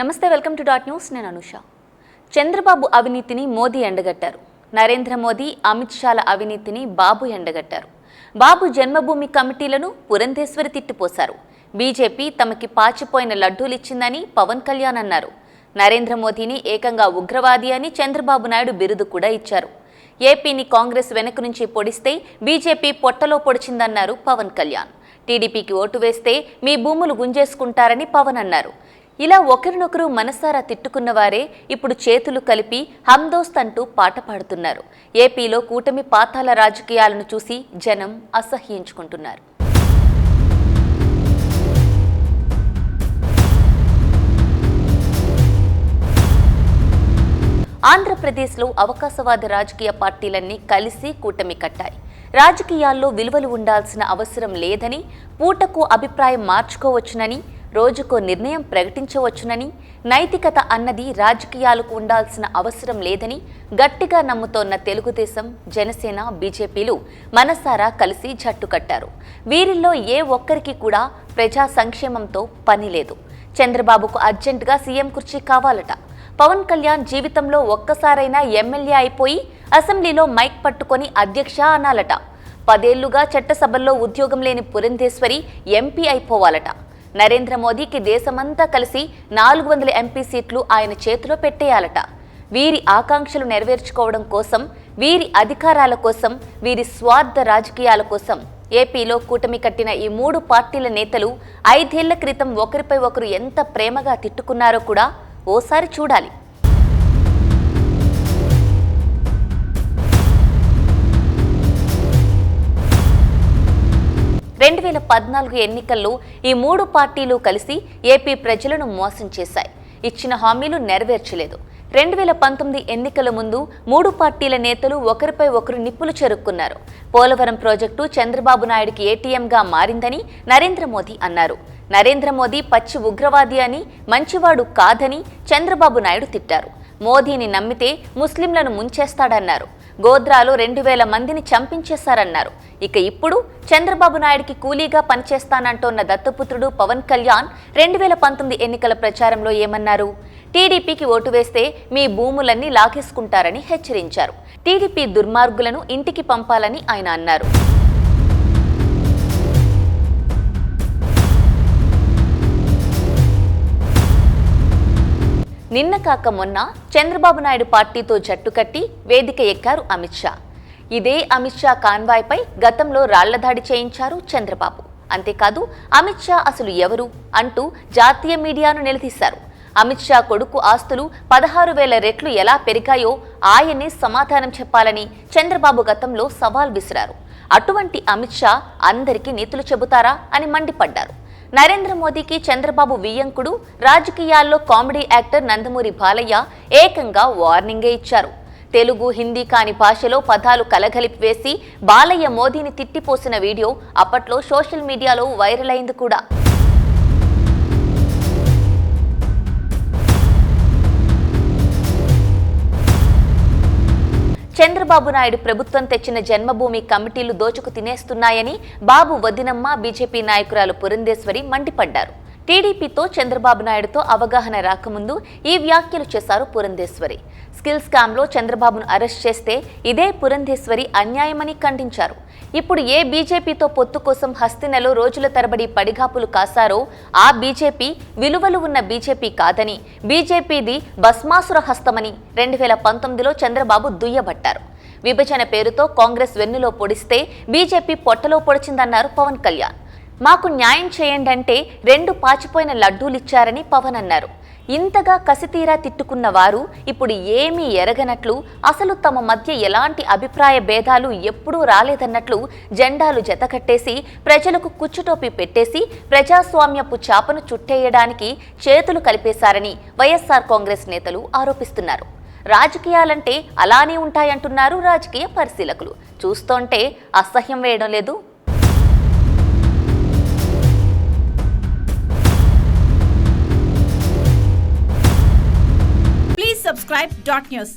నమస్తే welcome to dot news. నేను అనుష. చంద్రబాబు అవినీతిని మోదీ ఎండగట్టారు. నరేంద్ర మోదీ అమిత్ షాల అవినీతిని బాబు ఎండగట్టారు. బాబు జన్మభూమి కమిటీలను పురంధేశ్వరి తిట్టిపోశారు. బీజేపీ తమకి పాచిపోయిన లడ్డూలిచ్చిందని పవన్ కళ్యాణ్ అన్నారు. నరేంద్ర మోదీని ఏకంగా ఉగ్రవాది అని చంద్రబాబు నాయుడు బిరుదు కూడా ఇచ్చారు. ఏపీని కాంగ్రెస్ వెనక నుంచి పొడిస్తే బీజేపీ పొట్టలో పొడిచిందన్నారు పవన్ కళ్యాణ్. టీడీపీకి ఓటు వేస్తే మీ భూములు గుంజేసుకుంటారని పవన్ అన్నారు. ఇలా ఒకరినొకరు మనసారా తిట్టుకున్న వారే ఇప్పుడు చేతులు కలిపి హమ్దోస్త్ అంటూ పాట పాడుతున్నారు. ఏపీలో కూటమి పాతాల రాజకీయాలను చూసి జనం అసహ్యించుకుంటున్నారు. ఆంధ్రప్రదేశ్లో అవకాశవాద రాజకీయ పార్టీలన్నీ కలిసి కూటమి కట్టాయి. రాజకీయాల్లో విలువలు ఉండాల్సిన అవసరం లేదని పూటకు అభిప్రాయం మార్చుకోవచ్చునని రోజుకో నిర్ణయం ప్రకటించవచ్చునని నైతికత అన్నది రాజకీయాలకు ఉండాల్సిన అవసరం లేదని గట్టిగా నమ్ముతోన్న తెలుగుదేశం జనసేన బీజేపీలు మనసారా కలిసి జట్టు కట్టారు. వీరిల్లో ఏ ఒక్కరికి కూడా ప్రజా సంక్షేమంతో పని లేదు. చంద్రబాబుకు అర్జెంటుగా సీఎం కుర్చీ కావాలట. పవన్ కళ్యాణ్ జీవితంలో ఒక్కసారైనా ఎమ్మెల్యే అయిపోయి అసెంబ్లీలో మైక్ పట్టుకొని అధ్యక్ష అనాలట. పదేళ్ళుగా చట్టసభల్లో ఉద్యోగం లేని పురంధేశ్వరి ఎంపీ అయిపోవాలట. నరేంద్ర మోదీకి దేశమంతా కలిసి నాలుగు వందల ఎంపీ సీట్లు ఆయన చేతిలో పెట్టేయాలట. వీరి ఆకాంక్షలు నెరవేర్చుకోవడం కోసం వీరి అధికారాల కోసం వీరి స్వార్థ రాజకీయాల కోసం ఏపీలో కూటమి కట్టిన ఈ మూడు పార్టీల నేతలు ఐదేళ్ళ క్రితం ఒకరిపై ఒకరు ఎంత ప్రేమగా తిట్టుకున్నారో కూడా ఓసారి చూడాలి. పద్నాలుగు ఎన్నికల్లో ఈ మూడు పార్టీలు కలిసి ఏపీ ప్రజలను మోసం చేశాయి. ఇచ్చిన హామీలు నెరవేర్చలేదు. రెండు వేల పంతొమ్మిది ఎన్నికల ముందు మూడు పార్టీల నేతలు ఒకరిపై ఒకరు నిప్పులు చెరుక్కున్నారు. పోలవరం ప్రాజెక్టు చంద్రబాబు నాయుడికి ఏటీఎంగా మారిందని నరేంద్ర మోదీ అన్నారు. నరేంద్ర మోదీ పచ్చి ఉగ్రవాది అని మంచివాడు కాదని చంద్రబాబు నాయుడు తిట్టారు. మోదీని నమ్మితే ముస్లింలను ముంచేస్తాడన్నారు. గోద్రాలు రెండు వేల మందిని చంపించేశారన్నారు. ఇక ఇప్పుడు చంద్రబాబు నాయుడికి కూలీగా పనిచేస్తానంటోన్న దత్తపుత్రుడు పవన్ కళ్యాణ్ రెండు వేల పంతొమ్మిది ఎన్నికల ప్రచారంలో ఏమన్నారు? టీడీపీకి ఓటు వేస్తే మీ భూములన్నీ లాగేసుకుంటారని హెచ్చరించారు. టీడీపీ దుర్మార్గులను ఇంటికి పంపాలని ఆయన అన్నారు. నిన్న కాక మొన్న చంద్రబాబు నాయుడు పార్టీతో జట్టు కట్టి వేదిక ఎక్కారు అమిత్ షా. ఇదే అమిత్ షా కాన్వాయ్పై గతంలో రాళ్ళదాడి చేయించారు చంద్రబాబు. అంతేకాదు అమిత్ షా అసలు ఎవరు అంటూ జాతీయ మీడియాను నిలదీశారు. అమిత్ షా కొడుకు ఆస్తులు పదహారు వేల రెట్లు ఎలా పెరిగాయో ఆయనే సమాధానం చెప్పాలని చంద్రబాబు గతంలో సవాల్ విసిరారు. అటువంటి అమిత్ షా అందరికీ నీతులు చెబుతారా అని మండిపడ్డారు. నరేంద్ర మోదీకి చంద్రబాబు వియ్యంకుడు రాజకీయాల్లో కామెడీ యాక్టర్ నందమూరి బాలయ్య ఏకంగా వార్నింగే ఇచ్చారు. తెలుగు హిందీ కాని భాషలో పదాలు కలగలిపి వేసి బాలయ్య మోదీని తిట్టిపోసిన వీడియో అప్పట్లో సోషల్ మీడియాలో వైరల్ అయింది కూడా. చంద్రబాబు నాయుడు ప్రభుత్వం తెచ్చిన జన్మభూమి కమిటీలు దోచుకు తినేస్తున్నాయని బాబు వదినమ్మ బీజేపీ నాయకురాలు పురంధేశ్వరి మండిపడ్డారు. టీడీపీతో చంద్రబాబు నాయుడుతో అవగాహన రాకముందు ఈ వ్యాఖ్యలు చేశారు పురంధేశ్వరి. స్కిల్ స్కామ్లో చంద్రబాబును అరెస్ట్ చేస్తే ఇదే పురంధేశ్వరి అన్యాయమని ఖండించారు. ఇప్పుడు ఏ బీజేపీతో పొత్తు కోసం హస్తినలో రోజుల తరబడి పడిగాపులు కాసారో ఆ బీజేపీ విలువలు ఉన్న బీజేపీ కాదని బీజేపీది భస్మాసుర హస్తమని రెండు వేల పంతొమ్మిదిలో చంద్రబాబు దుయ్యబట్టారు. విభజన పేరుతో కాంగ్రెస్ వెన్నులో పొడిస్తే బీజేపీ పొట్టలో పొడిచిందన్నారు పవన్ కళ్యాణ్. మాకు న్యాయం చేయండి అంటే రెండు పాచిపోయిన లడ్డూలిచ్చారని పవన్ అన్నారు. ఇంతగా కసితీరా తిట్టుకున్న వారు ఇప్పుడు ఏమీ ఎరగనట్లు అసలు తమ మధ్య ఎలాంటి అభిప్రాయ భేదాలు ఎప్పుడూ రాలేదన్నట్లు జెండాలు జతకట్టేసి ప్రజలకు కుచ్చుటోపి పెట్టేసి ప్రజాస్వామ్యపు చాపను చుట్టేయడానికి చేతులు కలిపేశారని వైఎస్ఆర్ కాంగ్రెస్ నేతలు ఆరోపిస్తున్నారు. రాజకీయాలంటే అలానే ఉంటాయంటున్నారు రాజకీయ పరిశీలకులు. చూస్తోంటే అసహ్యం వేయడం లేదు. Please subscribe dot news